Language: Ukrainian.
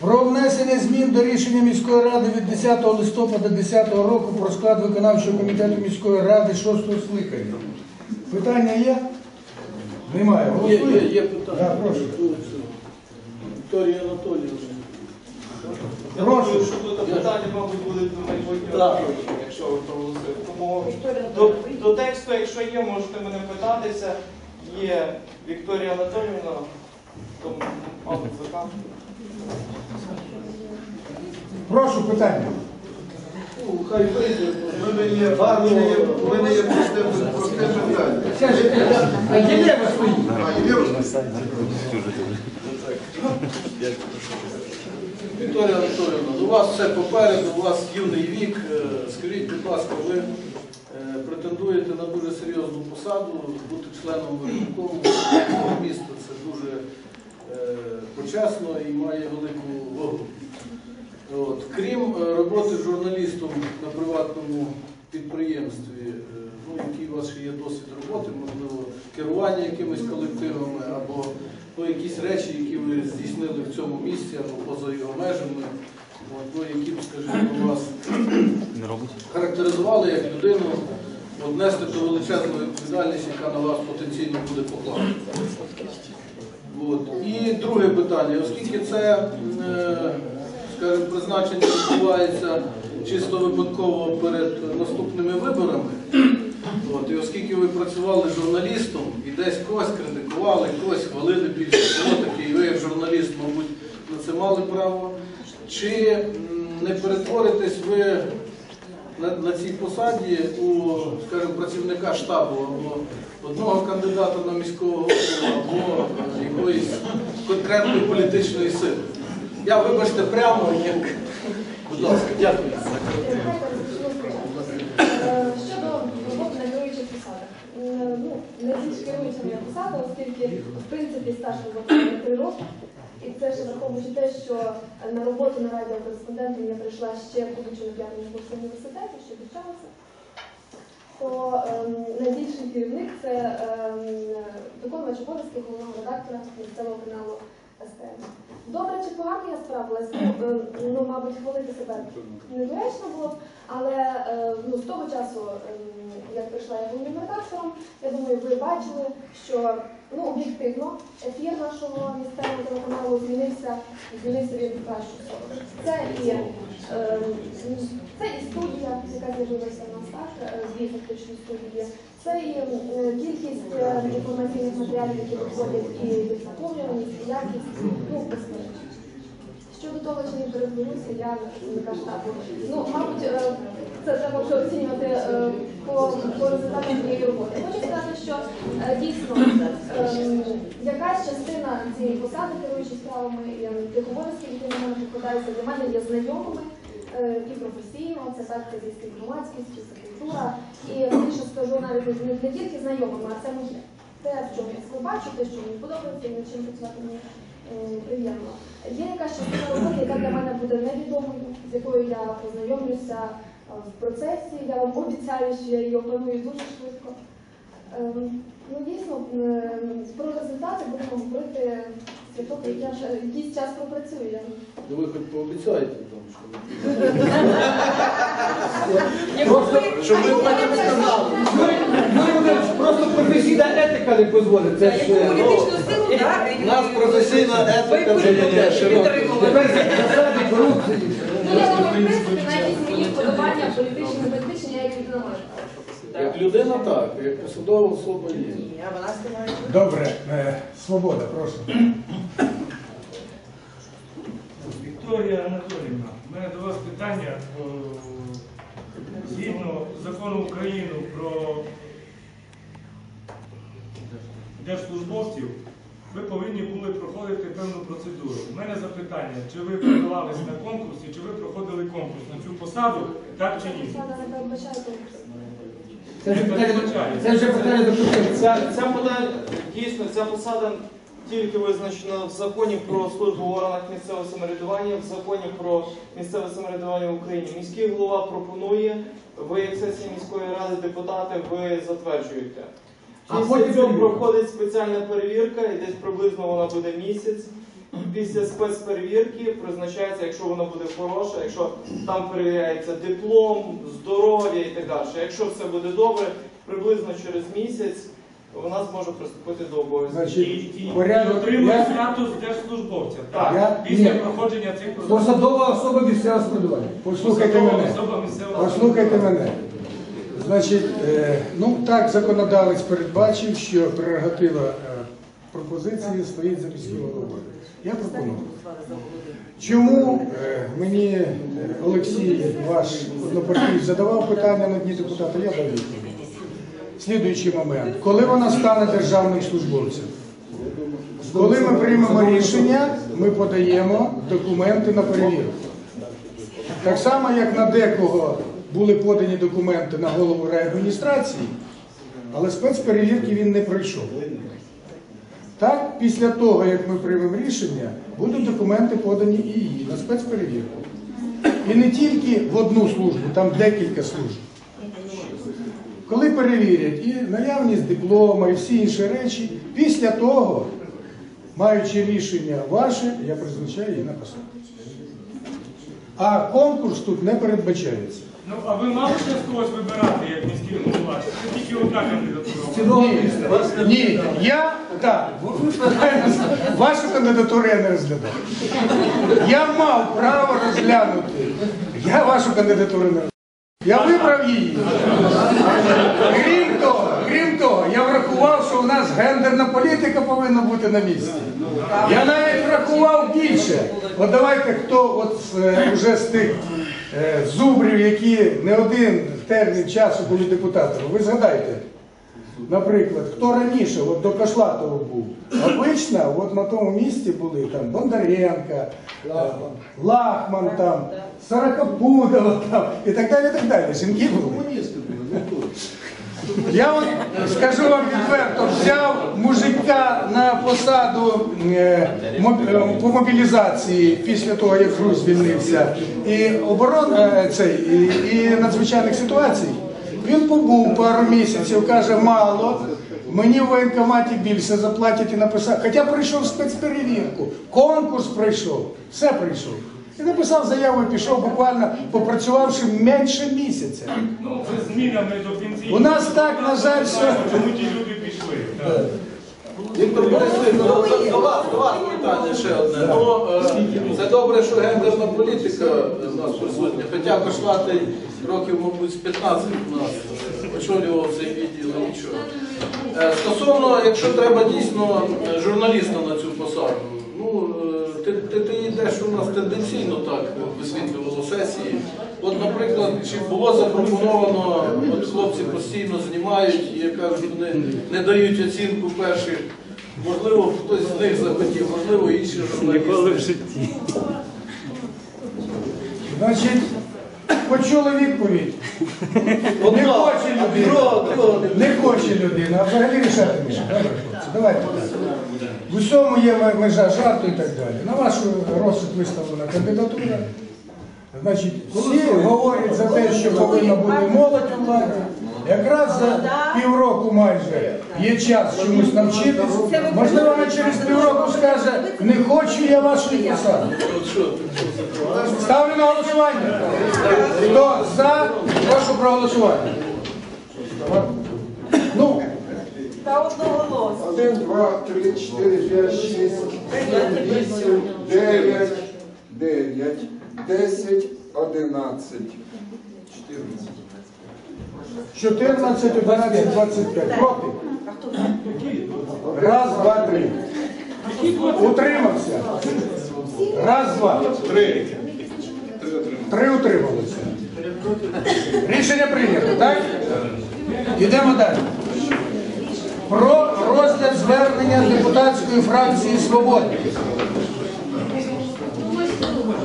Про внесення змін до рішення міської ради від 10 листопада 2010 року про склад виконавчого комітету міської ради 6 скликання. Питання є? Немає. Є, є, є питання. Да, прошу. Вікторія Анатоліївна. Я Прошу. думаю, що тут питання, мабуть, будуть до майбутнього Так. якщо ви проголосуєте. Тому до, до тексту, якщо є, можете мене питатися. Є Вікторія Анатоліївна, тому, мабуть, заказ. Прошу питання. Ну, хай прийде. У мене є, у мене є, у мене є просте, просте питання. А є лево свої? А, є Євро? Вікторія Анатоліївна, у вас все попереду, у вас юний вік. Е, Скажіть, будь ласка, ви е, претендуєте на дуже серйозну посаду, бути членом виконкому міста. Це дуже почесно і має велику вагу. От. Крім е, роботи журналістом на приватному підприємстві, е, ну, який у вас ще є досвід роботи, можливо, керування якимись колективами або ну, якісь речі, які ви здійснили в цьому місці або поза його межами, от, ну, які б, скажімо, вас характеризували як людину, от, нести ту величезну відповідальність, яка на вас потенційно буде покладена. От. І друге питання, оскільки це, е, скажімо, призначення відбувається чисто випадково перед наступними виборами, от, і оскільки ви працювали журналістом і десь когось критикували, когось хвалили більше, таке, і ви як журналіст, мабуть, на це мали право, чи не перетворитесь ви на, на цій посаді у, скажімо, працівника штабу або одного кандидата на міського голову, або якоїсь конкретної політичної сили. Я, вибачте, прямо як. Будь ласка, дякую. Е, Ну, не більш керуюча моя посада, оскільки, в принципі, стаж роботи три роки. І це ще враховуючи те, що е, на роботу на радіокореспондентом я прийшла ще будучи на п'ятому курсі університету, ще підчалася. То ем, найбільший керівник це ем, виконувач обов'язків головного редактора місцевого каналу СТМ. Добре чи погано я справилась? Ну, е, ну, мабуть, хвалити себе недоречно було б, але е, ну, з того часу, ем, як прийшла я головним редактором, я думаю, ви бачили, що ну, об'єктивно ефір нашого місцевого телеканалу змінився, змінився від кращу сторону. Це і, ем, це і студія, яка з'явилася в нас так, е, дві фактичні студії. Це і е, кількість е, інформаційних матеріалів, які виходять, і їх наповнюваність, і якість, ну, безперечно. Щодо того, чи не перетворюся, я не штабу. Ну, мабуть, е, це треба вже оцінювати е, по, по результатам моєї роботи. Хочу сказати, що е, дійсно якась частина цієї посади, керуючи справами і е, тих обов'язків, які на мене покладаються, для мене є знайомими і професійно, це так казівська громадськість, це культура. І більше скажу навіть не, не тільки знайомими, а це моє. Те, в чому я бачу, те, що мені подобається, над чим працювати мені приємно. Є якась частина роботи, яка для мене буде невідомою, з якою я познайомлюся е, в процесі. Я вам обіцяю, що я її опаную дуже швидко. Ем, Ну, дійсно, ем, про результати будемо говорити святок, як я вже якийсь час пропрацюю. Я Ну, ви хоч пообіцяєте там, що ви. Просто, Щоб ми потім сказали. Юрій просто професійна етика не дозволить. Це ж, е, ну, У нас професійна етика вже є широка. засади корупції. Ну, я думаю, в принципі, навіть мої вподобання політичні, безпечні, політичні, я їх не належу. Як людина так, як посадова особа ні. Добре, е, свобода, прошу. Вікторія Анатоліївна, у мене до вас питання. Е, Згідно закону України про держслужбовців, ви повинні були проходити певну процедуру. У мене запитання, чи ви подавались на конкурс і чи ви проходили конкурс на цю посаду, так чи ні? Не передбачає. Це вже питання, це вже питання до Ця, ця пода- дійсно, ця посада тільки визначена в законі про службу в органах місцевого самоврядування, в законі про місцеве самоврядування в Україні. Міський голова пропонує, ви як сесія міської ради, депутати, ви затверджуєте. А Після потім цього перевірка. проходить спеціальна перевірка, і десь приблизно вона буде місяць. Після спецперевірки призначається, якщо вона буде хороша, якщо там перевіряється диплом, здоров'я і так далі. Якщо все буде добре, приблизно через місяць вона зможе приступити до обов'язків. І, Значить, і, і отримує Я- статус держслужбовця. Я- після ні. проходження цих процедур. Посадова особа місцевого самоврядування. Послухайте Посадова мене. особа місцевого Послухайте мене. Значить, е, ну так законодавець передбачив, що прерогатива е, пропозиції стоїть за міським головою. Я пропоную. Чому е, мені е, Олексій, ваш однопартійць, задавав питання на дні депутата, я дав відповідь. Слідуючий момент. Коли вона стане державним службовцем? Коли ми приймемо рішення, ми подаємо документи на перевірку. Так само, як на декого були подані документи на голову райадміністрації, але спецперевірки він не пройшов. Так, після того, як ми приймемо рішення, будуть документи подані і її на спецперевірку. І не тільки в одну службу, там декілька служб. Коли перевірять і наявність диплома, і всі інші речі, після того, маючи рішення ваше, я призначаю її на посаду. А конкурс тут не передбачається. Ну, а ви мали ще з когось вибирати, як міський голова? Це тільки одна кандидатура. Ні, ні, я так, вашу кандидатуру я не розглядав. Я мав право розглянути. Я вашу кандидатуру не розглядав. Я вибрав її. Крім того, крім того, я врахував, що у нас гендерна політика повинна бути на місці. Я навіть врахував більше. От давайте, хто от е, вже з тих е, зубрів, які не один термін часу були депутатами, ви згадайте. Наприклад, хто раніше от до Кошлатова був, обично от на тому місці були там Бондаренко, е, Лахман, там, Сорокопудова там, і так далі, і так далі. Жінки були. Комуністи. Я от скажу вам відверто, взяв мужика на посаду е, е, по мобілізації після того, як Груз звільнився, і оборон е, цей, і, і надзвичайних ситуацій. Він побув пару місяців, каже, мало. Мені в воєнкоматі більше заплатять і написав. Хоча прийшов спецперевірку, конкурс пройшов, все прийшов. І написав заяву і пішов буквально попрацювавши менше місяця. Ну, це змінами до кінців. У нас так, на жаль, що- Чому ті люди пішли? так. Віктор Борисович, до, вас, до вас питання ще одне. Ну, це добре, що гендерна політика в нас присутня. Хоча Кошлатий років, мабуть, з 15 у нас очолював цей відділ, і нічого. Е, Стосовно, якщо треба дійсно е, журналіста на цю посаду, ти, ти, йдеш у нас тенденційно так висвітлювало сесії. От, наприклад, чи було запропоновано, от хлопці постійно знімають і як кажуть, вони не дають оцінку перших. Можливо, хтось з них захотів, можливо, інші журналісти. Значить, почули відповідь. Не хоче людина. Не хоче людина, а взагалі рішати не. Давайте так. В усьому є межа жарту і так далі. На вашу розсуд виставлена кандидатура. Значить, всі говорять за те, що повинна бути молодь у владі. Якраз за півроку час чомусь навчитись. Можливо, вона через півроку скаже, не хочу я вашої посади. Ставлю на голосування. Хто за, прошу проголосувати. Ну, Та одноголосно. Один, два, три, чотири, п'ять, шість, сім, вісім, дев'ять, дев'ять, десять, одинадцять. 14, 11, 25. Проти? Раз, два, три. Утримався. Раз, два. Три. Три утрималися. Рішення прийнято, так? Йдемо далі. Про розгляд звернення депутатської фракції «Свободи».